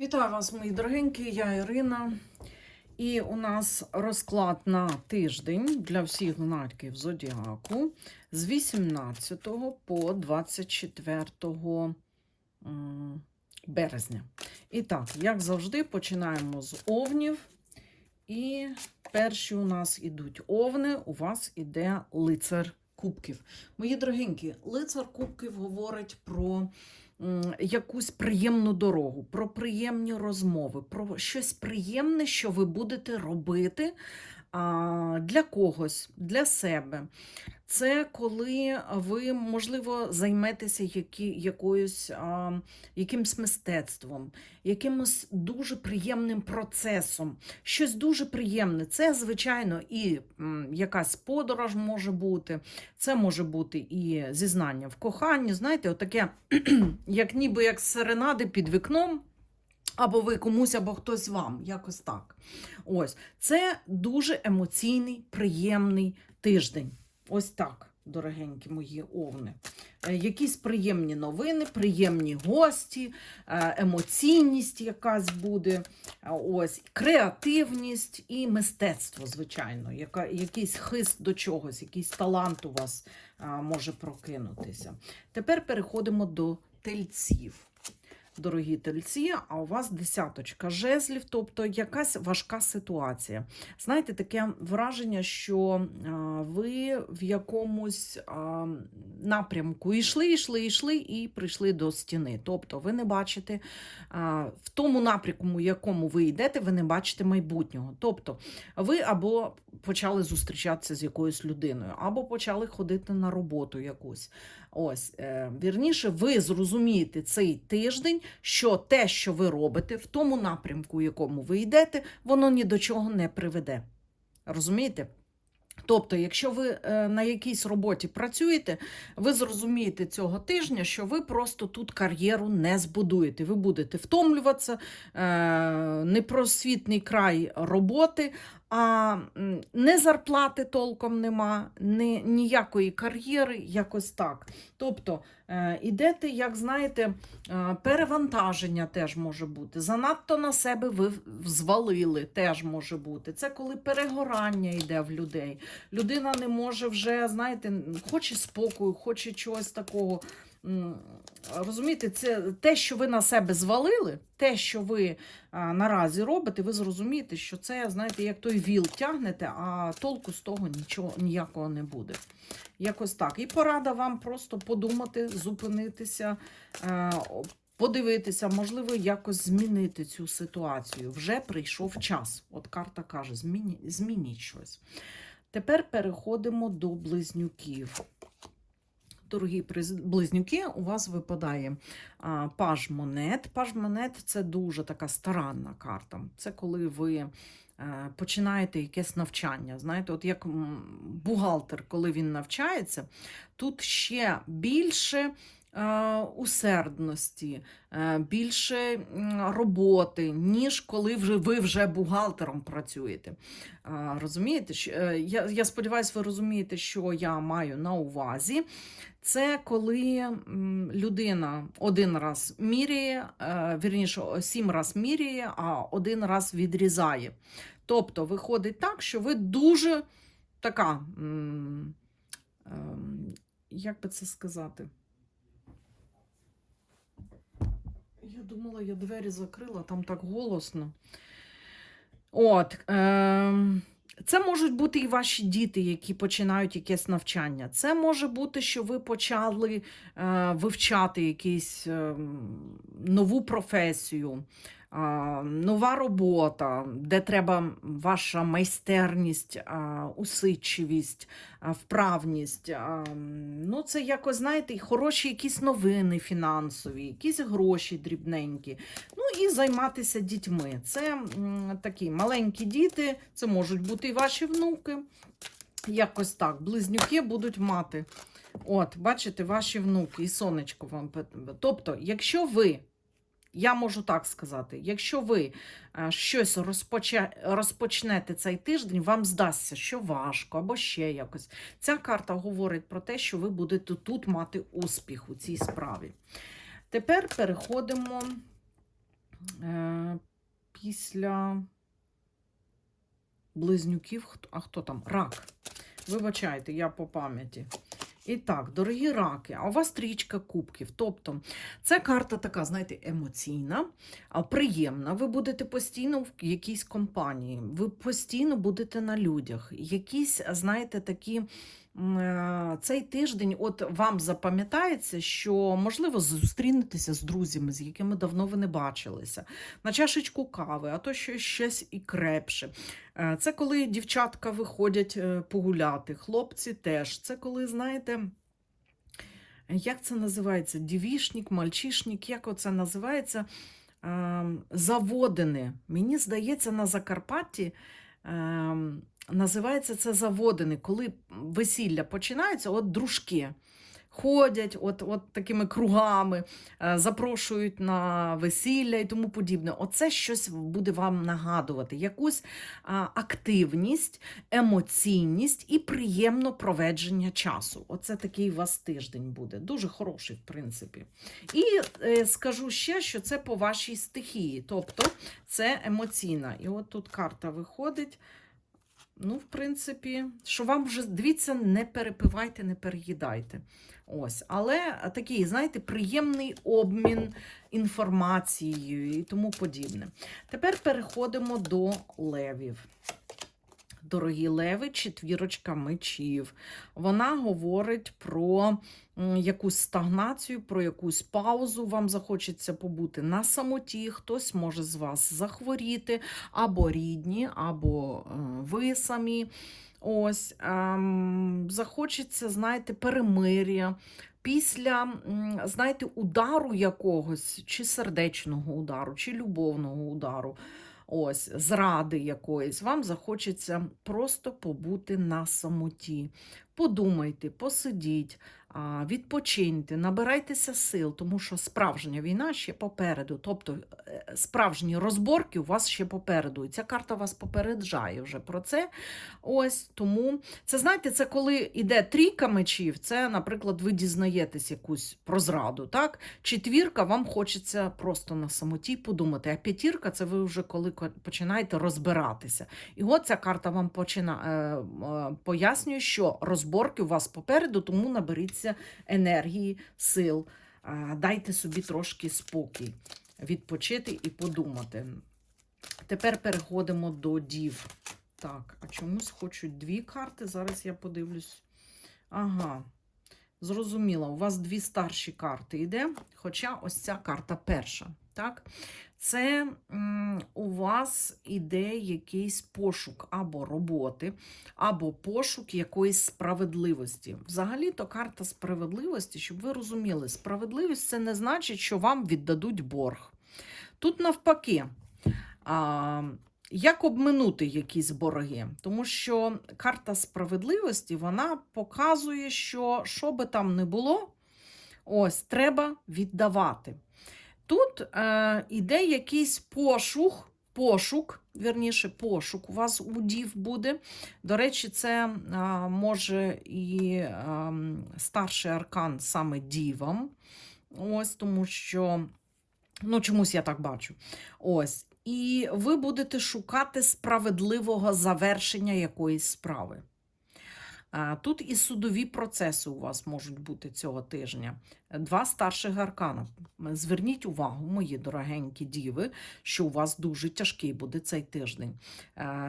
Вітаю вас, мої дорогенькі, я Ірина. І у нас розклад на тиждень для всіх знаків Зодіаку з 18 по 24 березня. І так, як завжди, починаємо з овнів. І перші у нас ідуть овни, у вас іде лицар кубків. Мої дорогенькі, лицар кубків говорить про якусь приємну дорогу, про приємні розмови, про щось приємне, що ви будете робити для когось, для себе. Це коли ви, можливо, займетеся які, якоюсь, а, якимсь мистецтвом, якимось дуже приємним процесом. Щось дуже приємне. Це, звичайно, і якась подорож може бути, це може бути і зізнання в коханні. Знаєте, отаке, як ніби як серенади під вікном. Або ви комусь, або хтось вам, якось так. Ось це дуже емоційний, приємний тиждень. Ось так, дорогенькі мої овни. Е, Якісь приємні новини, приємні гості, е, емоційність якась буде, е, ось креативність і мистецтво, звичайно, яка, якийсь хист до чогось, якийсь талант у вас може прокинутися. Тепер переходимо до тельців дорогі тельці, а у вас десяточка жезлів, тобто якась важка ситуація. Знаєте, таке враження, що ви в якомусь напрямку йшли, йшли, йшли і прийшли до стіни. Тобто ви не бачите в тому напрямку, в якому ви йдете, ви не бачите майбутнього. Тобто ви або почали зустрічатися з якоюсь людиною, або почали ходити на роботу якусь. Ось, е, вірніше, ви зрозумієте цей тиждень, що те, що ви робите, в тому напрямку, в якому ви йдете, воно ні до чого не приведе. Розумієте? Тобто, якщо ви е, на якійсь роботі працюєте, ви зрозумієте цього тижня, що ви просто тут кар'єру не збудуєте. Ви будете втомлюватися, е, непросвітний край роботи, а не зарплати толком нема, ні, ніякої кар'єри, якось так. Тобто, е, ідете, як знаєте, е, перевантаження теж може бути. Занадто на себе ви звалили, теж може бути. Це коли перегорання йде в людей. Людина не може вже, знаєте, хоче спокою, хоче чогось такого. Розумієте, це те, що ви на себе звалили, те, що ви а, наразі робите, ви зрозумієте, що це, знаєте, як той віл тягнете, а толку з того нічого ніякого не буде. Якось так. І порада вам просто подумати, зупинитися, е, подивитися, можливо, якось змінити цю ситуацію. Вже прийшов час. От карта каже: зміні, змініть щось. Тепер переходимо до близнюків. Дорогі близнюки, у вас випадає паж монет. Паж монет це дуже така старанна карта. Це коли ви е, починаєте якесь навчання. Знаєте, от як бухгалтер, коли він навчається, тут ще більше. Е, Усердності, е, більше роботи, ніж коли вже ви вже бухгалтером працюєте. Розумієте? Е, Я, я сподіваюся, ви розумієте, що я маю на увазі. Це коли людина один раз міряє, вірніше, сім раз міряє, а один раз відрізає. Тобто виходить так, що ви дуже така, ем, як би це сказати? Я думала, я двері закрила, там так голосно. От. Е- це можуть бути і ваші діти, які починають якесь навчання. Це може бути, що ви почали е, вивчати якусь е, нову професію, нова робота, де треба ваша майстерність, усидчивість, вправність. Ну, це якось, знаєте, хороші якісь новини фінансові, якісь гроші дрібненькі. Ну і займатися дітьми. Це такі маленькі діти, це можуть бути і ваші внуки. Якось так. Близнюки будуть мати. От, бачите, ваші внуки, і сонечко вам. Тобто, якщо ви, я можу так сказати, якщо ви е, щось розпочнете цей тиждень, вам здасться, що важко або ще якось. Ця карта говорить про те, що ви будете тут мати успіх у цій справі. Тепер переходимо е, після близнюків. А хто там? Рак. Вибачайте, я по пам'яті. І так, дорогі раки, а у вас трічка кубків. Тобто, це карта така, знаєте, емоційна, приємна. Ви будете постійно в якійсь компанії, ви постійно будете на людях. Якісь, знаєте, такі. Е, Цей тиждень от вам запам'ятається, що можливо зустрінетеся з друзями, з якими давно ви не бачилися, на чашечку кави, а то що щось і крепше. Е, Це коли дівчатка виходять е, погуляти, хлопці теж. Це коли, знаєте, як це називається? Дівішник, мальчишник, як оце називається? Ем, Заводини. Мені здається, на Закарпатті називається це заводини, коли весілля починається, от дружки. Ходять от, от такими кругами, е, запрошують на весілля і тому подібне. Оце щось буде вам нагадувати, якусь активність, емоційність і приємно проведження часу. Оце такий у вас тиждень буде. Дуже хороший, в принципі. І е, скажу ще, що це по вашій стихії, тобто це емоційна. І от тут карта виходить. Ну, в принципі, що вам вже дивіться, не перепивайте, не переїдайте. Ось, але такий, знаєте, приємний обмін інформацією і тому подібне. Тепер переходимо до левів. Дорогі леви, четвірочка мечів. Вона говорить про якусь стагнацію, про якусь паузу. Вам захочеться побути на самоті. Хтось може з вас захворіти, або рідні, або е, ви самі. Ось ем, захочеться, знаєте, перемир'я. Після, знаєте, удару якогось, чи сердечного удару, чи любовного удару, ось, зради якоїсь, вам захочеться просто побути на самоті. Подумайте, посидіть, відпочиньте, набирайтеся сил, тому що справжня війна ще попереду. Тобто е, справжні розборки у вас ще попереду. І ця карта вас попереджає вже про це. Ось тому це знаєте, це коли йде трійка мечів, це, наприклад, ви дізнаєтесь якусь про зраду. так? Четвірка, вам хочеться просто на самоті подумати. А п'ятірка це ви вже коли починаєте розбиратися. І от ця карта вам почина, е, е, пояснює, що розборки у вас попереду, тому наберіться енергії, сил. Дайте собі трошки спокій, відпочити і подумати. Тепер переходимо до дів. Так, а чомусь хочуть дві карти. Зараз я подивлюсь. Ага, зрозуміло, у вас дві старші карти йде, хоча ось ця карта перша. Так? Це у вас іде якийсь пошук або роботи, або пошук якоїсь справедливості. Взагалі-то карта справедливості, щоб ви розуміли, справедливість це не значить, що вам віддадуть борг. Тут навпаки. А, як обминути якісь борги? Тому що карта справедливості вона показує, що що би там не було, ось треба віддавати. Тут е, іде якийсь пошук, пошук, вірніше, пошук у вас у дів буде. До речі, це е, може і е, старший аркан саме дівам. Ось тому що, ну, чомусь я так бачу. Ось. І ви будете шукати справедливого завершення якоїсь справи. Тут і судові процеси у вас можуть бути цього тижня. Два старших аркана. Зверніть увагу, мої дорогенькі діви, що у вас дуже тяжкий буде цей тиждень.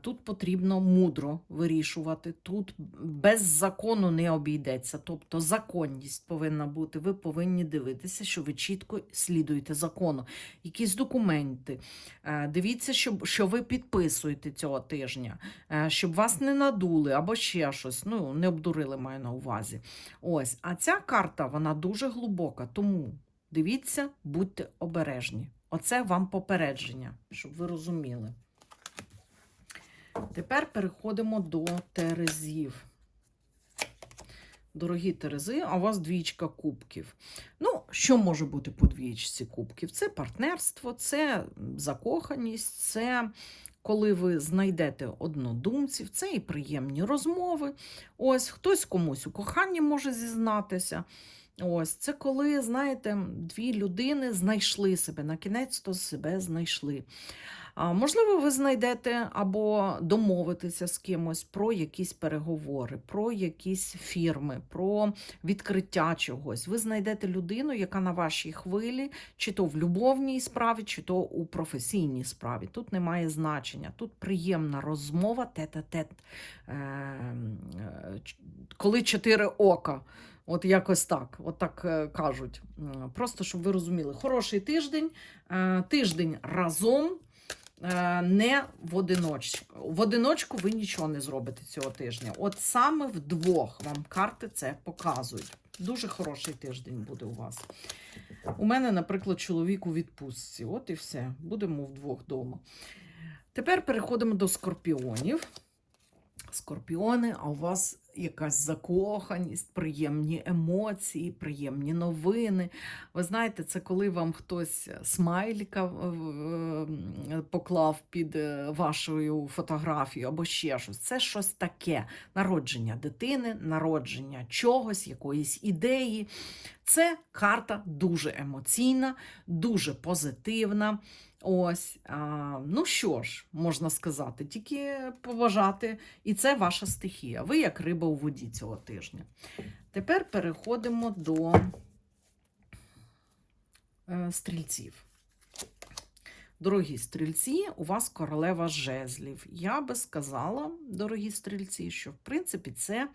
Тут потрібно мудро вирішувати, тут без закону не обійдеться. Тобто законність повинна бути. Ви повинні дивитися, що ви чітко слідуєте закону. Якісь документи. Дивіться, що ви підписуєте цього тижня, щоб вас не надули або ще щось. Ну, не обдурили, маю на увазі. Ось, а ця карта вона дуже глибока, тому дивіться, будьте обережні. Оце вам попередження, щоб ви розуміли. Тепер переходимо до Терезів. Дорогі Терези, а у вас двічка кубків. Ну, що може бути по двічці кубків? Це партнерство, це закоханість, це коли ви знайдете однодумців, це і приємні розмови. Ось хтось комусь у коханні може зізнатися. Ось це коли, знаєте, дві людини знайшли себе, на кінець то себе знайшли. Можливо, ви знайдете або домовитеся з кимось про якісь переговори, про якісь фірми, про відкриття чогось. Ви знайдете людину, яка на вашій хвилі, чи то в любовній справі, чи то у професійній справі. Тут немає значення. Тут приємна розмова, тет-а-тет, е, е, коли чотири ока. От якось так, от так е, кажуть. Просто щоб ви розуміли, хороший тиждень, е, тиждень разом, е, не в одиночку. В одиночку ви нічого не зробите цього тижня. От саме вдвох вам карти це показують. Дуже хороший тиждень буде у вас. У мене, наприклад, чоловік у відпустці. От і все. Будемо вдвох вдома. Тепер переходимо до скорпіонів. Скорпіони, а у вас якась закоханість, приємні емоції, приємні новини. Ви знаєте, це коли вам хтось смайліка поклав під е, вашою фотографією або ще щось. Це щось таке. Народження дитини, народження чогось, якоїсь ідеї. Це карта дуже емоційна, дуже позитивна. Ось, а, ну що ж, можна сказати, тільки побажати. І це ваша стихія. Ви як риба у воді цього тижня. Тепер переходимо до е, стрільців. Дорогі стрільці, у вас королева жезлів. Я би сказала, дорогі стрільці, що в принципі це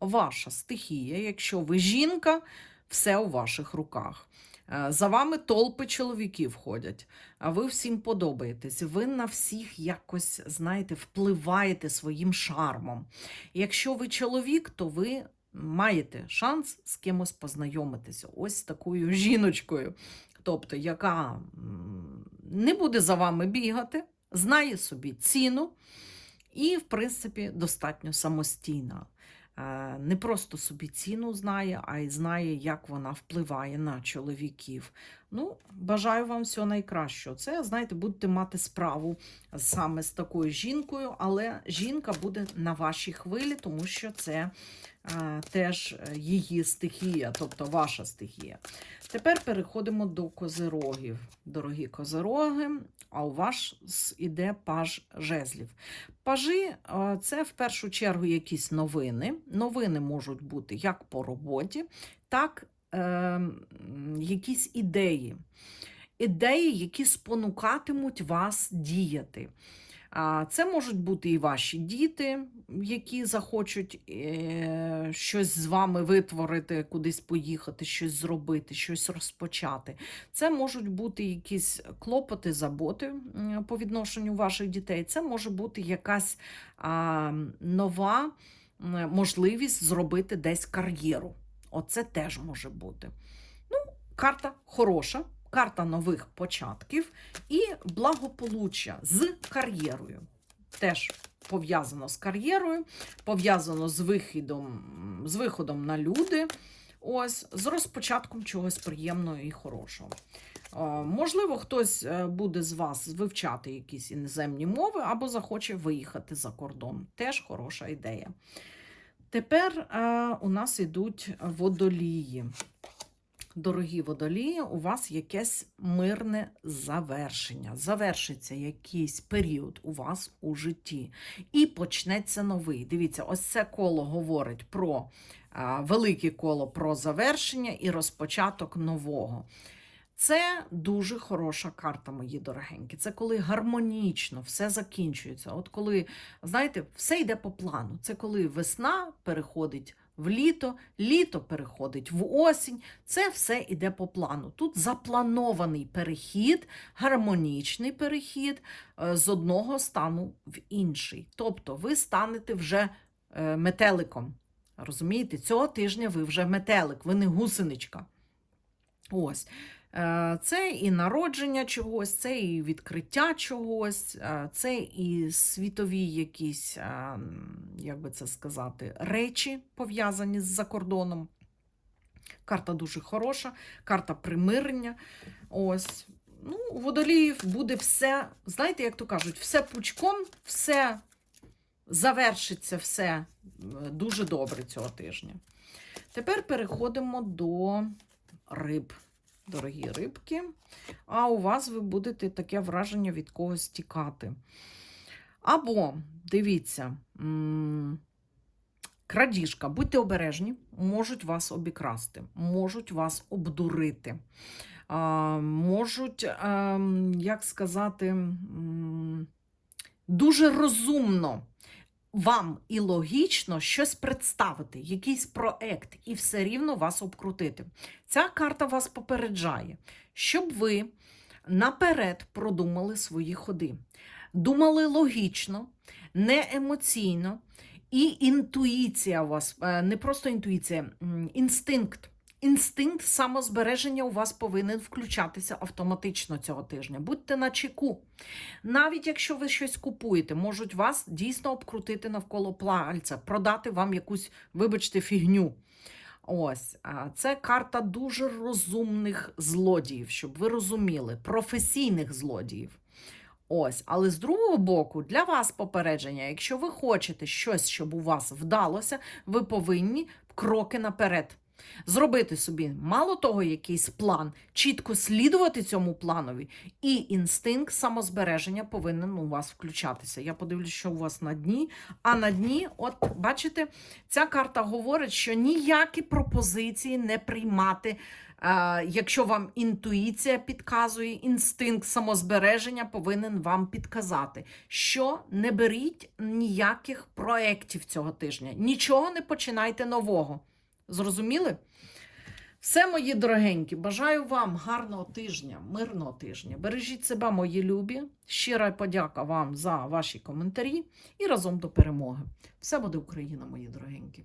ваша стихія. Якщо ви жінка, все у ваших руках. Е, За вами толпи чоловіків ходять, а ви всім подобаєтесь. Ви на всіх якось, знаєте, впливаєте своїм шармом. Якщо ви чоловік, то ви маєте шанс з кимось познайомитися. Ось такою жіночкою. Тобто, яка не буде за вами бігати, знає собі ціну і, в принципі, достатньо самостійна. Е, Не просто собі ціну знає, а й знає, як вона впливає на чоловіків. Ну, бажаю вам всього найкращого. Це, знаєте, будете мати справу саме з такою жінкою, але жінка буде на вашій хвилі, тому що це е, теж її стихія, тобто ваша стихія. Тепер переходимо до козирогів. Дорогі козироги, а у вас іде паж жезлів. Пажі е, це в першу чергу якісь новини. Новини можуть бути як по роботі, так е, якісь ідеї. Ідеї, які спонукатимуть вас діяти. Це можуть бути і ваші діти, які захочуть е, щось з вами витворити, кудись поїхати, щось зробити, щось розпочати. Це можуть бути якісь клопоти, заботи по відношенню ваших дітей. Це може бути якась нова можливість зробити десь кар'єру. Оце теж може бути. Ну, карта хороша, карта нових початків і благополуччя з кар'єрою. Теж пов'язано з кар'єрою, пов'язано з вихідом, з виходом на люди, ось, з розпочатком чогось приємного і хорошого. Е, Можливо, хтось е, буде з вас вивчати якісь іноземні мови або захоче виїхати за кордон. Теж хороша ідея. Тепер е, у нас йдуть водолії. Дорогі водолії, у вас якесь мирне завершення. Завершиться якийсь період у вас у житті. І почнеться новий. Дивіться, ось це коло говорить про а, велике коло про завершення і розпочаток нового. Це дуже хороша карта, мої дорогенькі. Це коли гармонічно все закінчується. От коли, знаєте, все йде по плану. Це коли весна переходить в літо, літо переходить в осінь. Це все йде по плану. Тут запланований перехід, гармонічний перехід е, з одного стану в інший. Тобто ви станете вже е, метеликом. Розумієте, цього тижня ви вже метелик, ви не гусеничка. Ось. Е, Це і народження чогось, це і відкриття чогось, е, це і світові якісь, е, як би це сказати, речі пов'язані з закордоном. Карта дуже хороша, карта примирення. Ось. Ну, у водоліїв буде все, знаєте, як то кажуть, все пучком, все завершиться, все дуже добре цього тижня. Тепер переходимо до риб. Дорогі рибки. А у вас ви будете таке враження від когось тікати. Або, дивіться, крадіжка, будьте обережні, можуть вас обікрасти, можуть вас обдурити, можуть, ем, як сказати, дуже розумно вам і логічно щось представити, якийсь проект, і все рівно вас обкрутити. Ця карта вас попереджає, щоб ви наперед продумали свої ходи. Думали логічно, не емоційно, і інтуїція у вас, е, не просто інтуїція, інстинкт. Інстинкт самозбереження у вас повинен включатися автоматично цього тижня. Будьте на чеку. Навіть якщо ви щось купуєте, можуть вас дійсно обкрутити навколо пальця, продати вам якусь, вибачте, фігню. Ось, це карта дуже розумних злодіїв, щоб ви розуміли, професійних злодіїв. Ось, але з другого боку, для вас попередження, якщо ви хочете щось, щоб у вас вдалося, ви повинні кроки наперед. Зробити собі мало того, якийсь план, чітко слідувати цьому планові, і інстинкт самозбереження повинен у вас включатися. Я подивлюсь, що у вас на дні. А на дні, от бачите, ця карта говорить, що ніякі пропозиції не приймати. Е, якщо вам інтуїція підказує, інстинкт самозбереження повинен вам підказати, що не беріть ніяких проєктів цього тижня, нічого не починайте нового. Зрозуміли? Все, мої дорогенькі, бажаю вам гарного тижня, мирного тижня. Бережіть себе, мої любі. Щира подяка вам за ваші коментарі і разом до перемоги. Все буде Україна, мої дорогенькі.